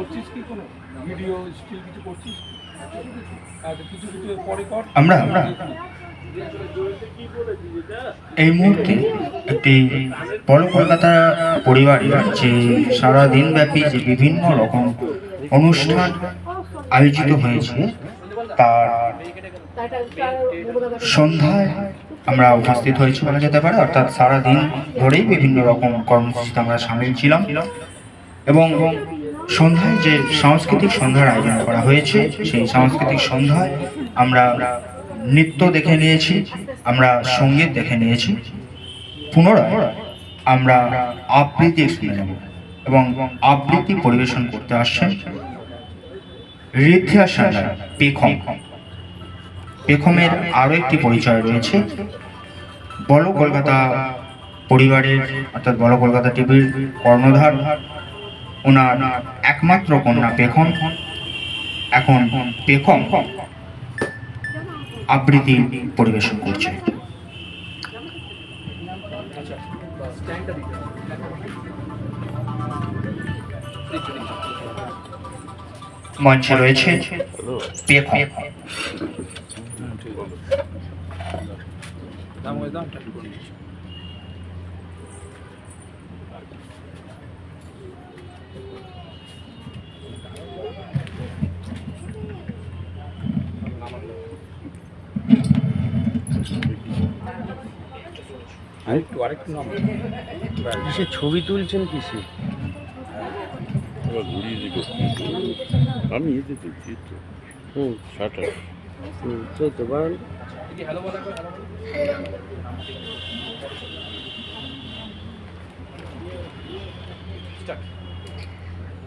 করছিস কি কোনো? ভিডিও স্টিল কিছু করছিস? কিছু কিছু পরে কর। আমরা আমরা। এই মুহূর্তে একটি বড় কলকাতা পরিবারের যে সারা দিনব্যাপী যে বিভিন্ন রকম অনুষ্ঠান আয়োজিত হয়েছে, তার সন্ধ্যায় আমরা উপস্থিত হয়েছি বলা যেতে পারে, অর্থাৎ সারা দিন ধরেই বিভিন্ন রকম কর্মসূচিতে আমরা সামিল ছিলাম। এবং সন্ধ্যায় যে সাংস্কৃতিক সন্ধ্যার আয়োজন করা হয়েছে, সেই সাংস্কৃতিক সন্ধ্যায় আমরা নৃত্য দেখে নিয়েছি, আমরা সংগীত দেখে নিয়েছি। পুনরায় আমরা আবৃত্তি শুনে যাব এবং আবৃত্তি পরিবেশন করতে আসছেন ঋদ্ধা সান্ডার পেখম। পেখমের আরও একটি পরিচয় রয়েছে। বড় কলকাতা পরিবারের, অর্থাৎ বড় কলকাতা টিভির কর্ণধার ওনার একমাত্র কন্যা পেখম। এখন পেখম আবৃত্তি পরিবেশন করছে। মঞ্চে রয়েছে পেখম দাম ওই দামটা একটু করে দিচ্ছি। আরেকটু আরেকটু নাম। কিসে ছবি তুলছেন কিসে ঘুরিয়ে দিল আমি এতে তুলছি তো। হুম। শাটার হুম চলতে পারেন হ্যালো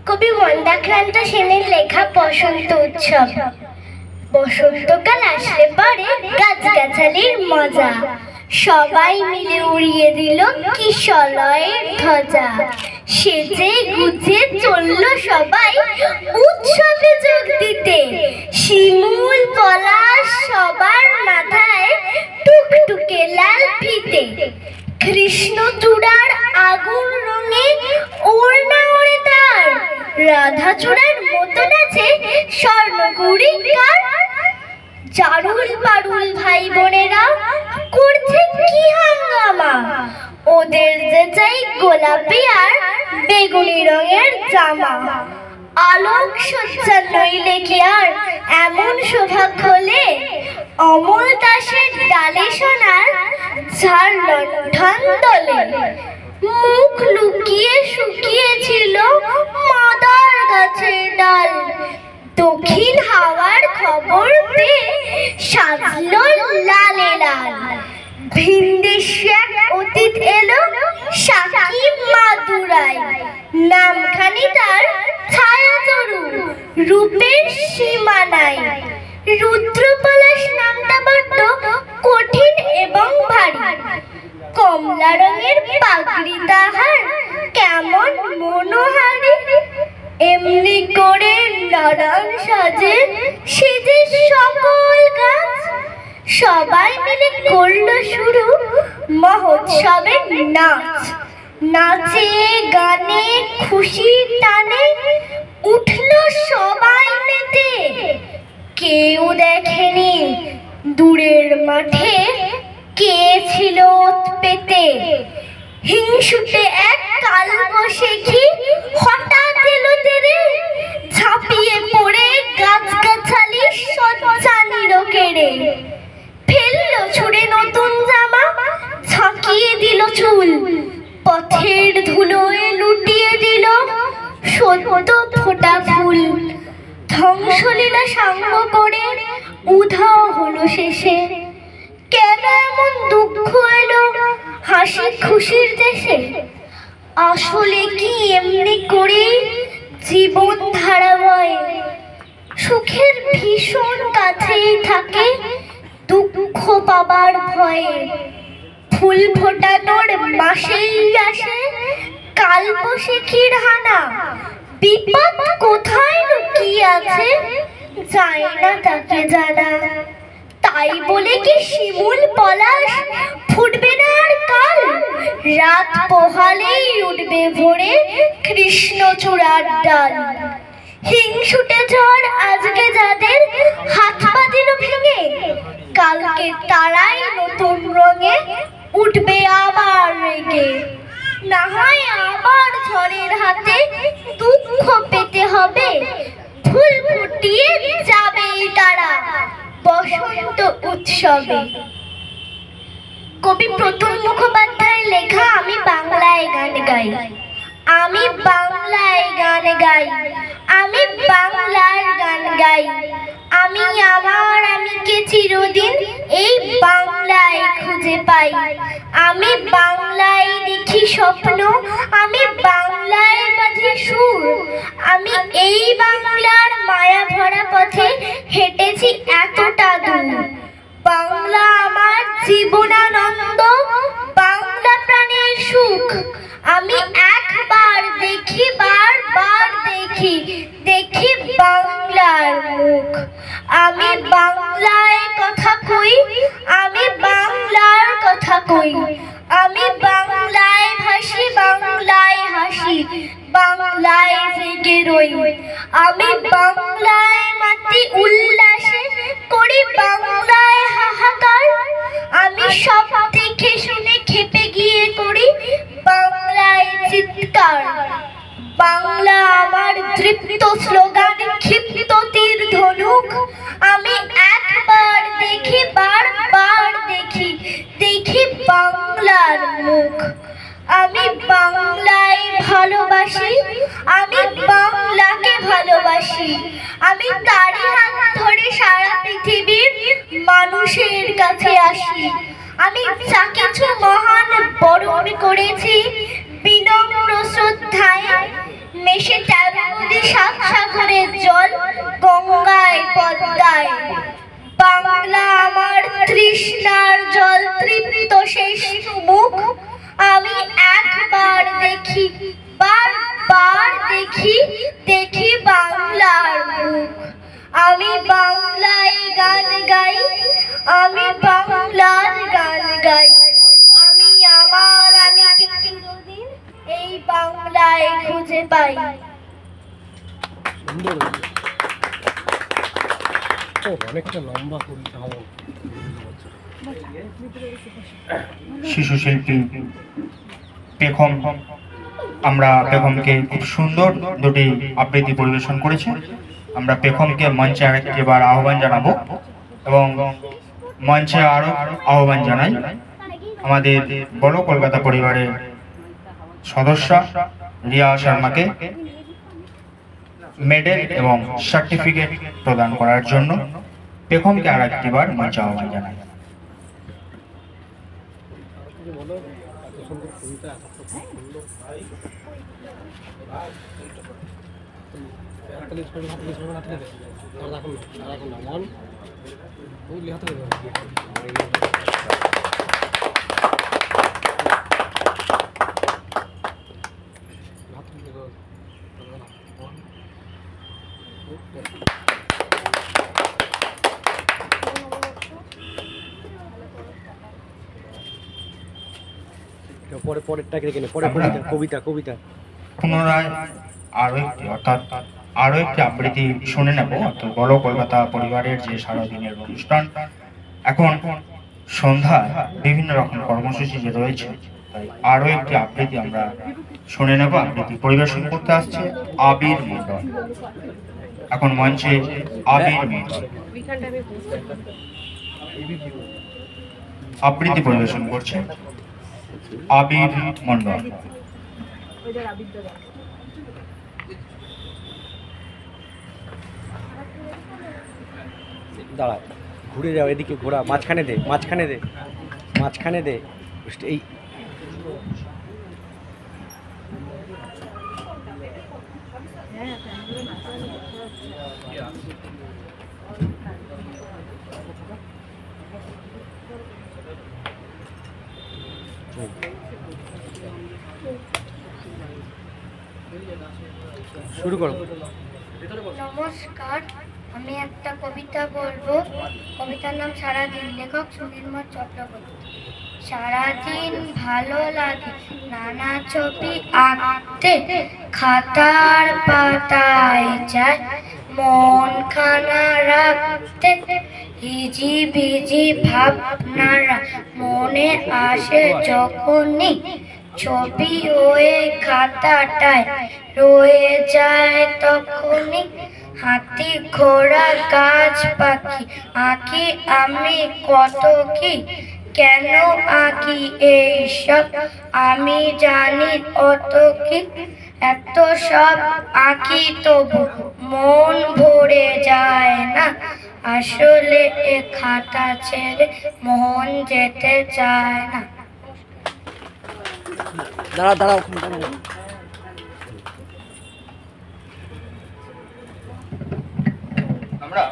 কবি মন্দাক্রান্ত সেনের লেখা বসন্ত উৎসব। বসন্তকাল আসলে পরে গাছগাছালির মজা। সবাই মিলে উড়িয়ে দিল কিশলয়ের ধ্বজা। সেজে গুজে চলল সবাই উৎসবে যোগ দিতে। শিমুল পলাশ সবার মাথায় টুকটুকে লাল ফিতে। কৃষ্ণ চূড়ার আগুন রঙে ওড়না ওড়ে তার। রাধা চূড়ার মতন আছে গোলাপি আর বেগুনি রঙের জামা। আলোক সজ্জা নইলে কি আর এমন সৌভাগ্য হলে? অমল দাসের ডালে সোনার ঝাড় লণ্ঠন দলে। মুখ লুকিয়ে শুকিয়েছিল মাদার গাছের ডাল। দক্ষিণ হাওয়ার খবর পেয়ে সাজলো লালে লাল। ভিনদেশে এক অতীত এলো সাকিব মাদুরাই। নামখানি তার ছায়া রূপের সীমা নাই রুদ্রপলাশ নামটা বড্ড কঠিন এবং ভারী। কমলা রঙের পাগড়ি তাহার কেমন মনোহারী। এমনি করে নারায়ণ সাজে সেজে সকল গাছ সবাই মিলে করল শুরু মহোৎসবের নাচ। নাচে, গানে খুশি টানে উঠল সবাই মেতে। কেউ দেখেনি দূরের মাঠে কে ছিল পেতে। হিংসুটে এক কাল বসে কি হঠাৎ কেন এমন দুঃখ এলো, হাসি খুশির দেশে। আসলে কি এমনি করে জীবন ধারাবয় সুখের ভীষণ কাছেই থাকে দুঃখ পাবার ভয়ে। ফুল ফোটানোর মাসেই আসে, কাল বসে হানা। বিপদ কোথায় লুকিয়ে আছে, যায় না তাকে জানা। তাই বলে কি শিমুল পলাশ? ফুটবে না আর কাল? রাত পোহালেই উঠবে ভোরে কৃষ্ণচূড়ার ডাল। হিংসুটে ঝড় আজকে যাদের, হাত পা দিল ভেঙে, কালকে তারাই নতুন রঙে উঠবে আবার রেগে। না হয় আবার ঝড়ের হাতে দুঃখ পেতে হবে ফুল ফুটিয়ে যাবে তারা। বসন্ত উৎসবে। কবি প্রতুল মুখোপাধ্যায়ের লেখা, আমি বাংলায় গান গাই। আমি বাংলায় গান গাই। আমি বাংলার গান গাই। আমি আমার আমিকে চিরদিন এই বাংলায় খুঁজে পাই। আমি বাংলায় দেখি স্বপ্ন, আমি বাংলায় বাঁধি সুর। আমি এই বাংলার মায়া ভরা পথে হেঁটেছি আমি একবার দেখি, বারবার দেখি দেখি বাংলার মুখ। আমি বাংলায় কথা কই, আমি বাংলার কথা কই। আমি বাংলায় ভাসি বাংলায় হাসি, বাংলায় জেগে রই। আমি বাংলায় স্লোগান, ক্ষিপ্ত তীর ধনুক। আমি একবার দেখি, বারবার দেখি দেখি বাংলার মুখ। আমি বাংলায় ভালোবাসি, আমি বাংলাকে ভালোবাসি। আমি তারই হাত ধরে সারা পৃথিবীর মানুষের কাছে আসি। আমি যা কিছু মহান বরণ করেছি তৃষ্ণার জল তৃপ্ত শেষ মুখ আমি একবার দেখি, বারবার দেখি দেখি বাংলার মুখ। আমি বাংলায় গান গাই, আমি বাংলার গান গাই। আমি আমার আমি চিরদিন এই বাংলায় খুঁজে পাই। অনেকটা লম্বা কবিতা। শিশু শিল্পী পেখম। আমরা পেখমকে খুব সুন্দর দুটি আবৃত্তি পরিবেশন করেছি। আমরা পেখমকে মঞ্চে আরেকটিবার আহ্বান জানাব এবং মঞ্চে আরও আহ্বান জানাই আমাদের বড় কলকাতা পরিবারের সদস্য রিয়া শর্মাকে মেডেল এবং সার্টিফিকেট প্রদান করার জন্য পেখমকে আর একটিবার মঞ্চে আহ্বান জানাই। বলো এত সুন্দর কবিতা এত সুন্দর হাততালি করবে হাততালি করবে হাততালি দে আর রাখুন রাখুন না মন বুঝলি হাততালি দেবে হাততালি দেবে ওয়ান পরে পরেরটাকে রেখে নে পরে কবিতা কবিতা কবিতা। পুনরায় আরও একটি অর্থাৎ আরও একটি আবৃত্তি শুনে নেব অর্থাৎ বড় কলকাতা পরিবারের যে সারাদিনের অনুষ্ঠান। এখন সন্ধ্যায় বিভিন্ন রকম কর্মসূচি যে রয়েছে তাই আরও একটি আবৃত্তি আমরা শুনে নেব। আবৃত্তি পরিবেশন করতে আসছে আবির মন্ডল এখন মঞ্চে আবির মন্ডল আবৃত্তি পরিবেশন করছে। আবির মন্ডল দাঁড়া ঘুরে যাও এদিকে ঘোরা মাঝখানে দে মাঝখানে দে মাঝখানে দে। এই শুরু করো। নমস্কার, আমি একটা কবিতা বলব। কবিতার নাম সারাদিন, লেখক সুনীলময় চক্রবর্তী সারাদিন ভালো লাগে নানা ছবি আঁকতে, খাতার পাতায় যায়, মন খানা রাখতে। হিজি বিজি ভাবনারা মনে আসে যখনই ছবি হয়ে খাতাটায় রয়ে যায় তখনই হাতি ঘোড়া গাছ পাখি আঁকি আমি কত কি? কেন আঁকি এইসব? আমি জানি অত কি? এত সব আঁকি তবু মন ভরে আসলে এ খাতা ছেড়ে মন যেতে চায় না। দাঁড়া দাঁড়া আমরা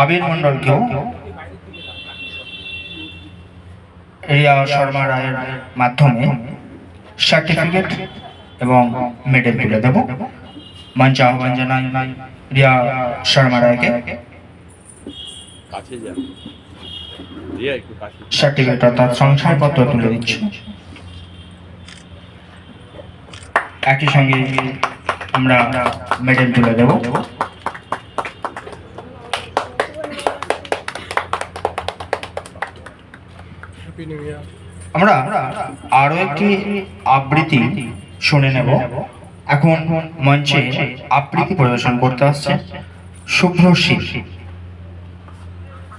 আবির মন্ডলকেও রিয়া শর্মা রায়ের মাধ্যমে সার্টিফিকেট এবং মেডেল তুলে দেব। মঞ্চ আহ্বান জানাই। রিয়া শর্মা রায়কে। সার্টিফিকেট অর্থাৎ সংশয়পত্র তুলে দিচ্ছি। একই সঙ্গে আমরা মেডেল তুলে দেব। আমরা আরও একটি আবৃত্তি শুনে নেব। এখন মঞ্চে আবৃত্তি পরিবেশন করতে আসছে শুভ্র শীল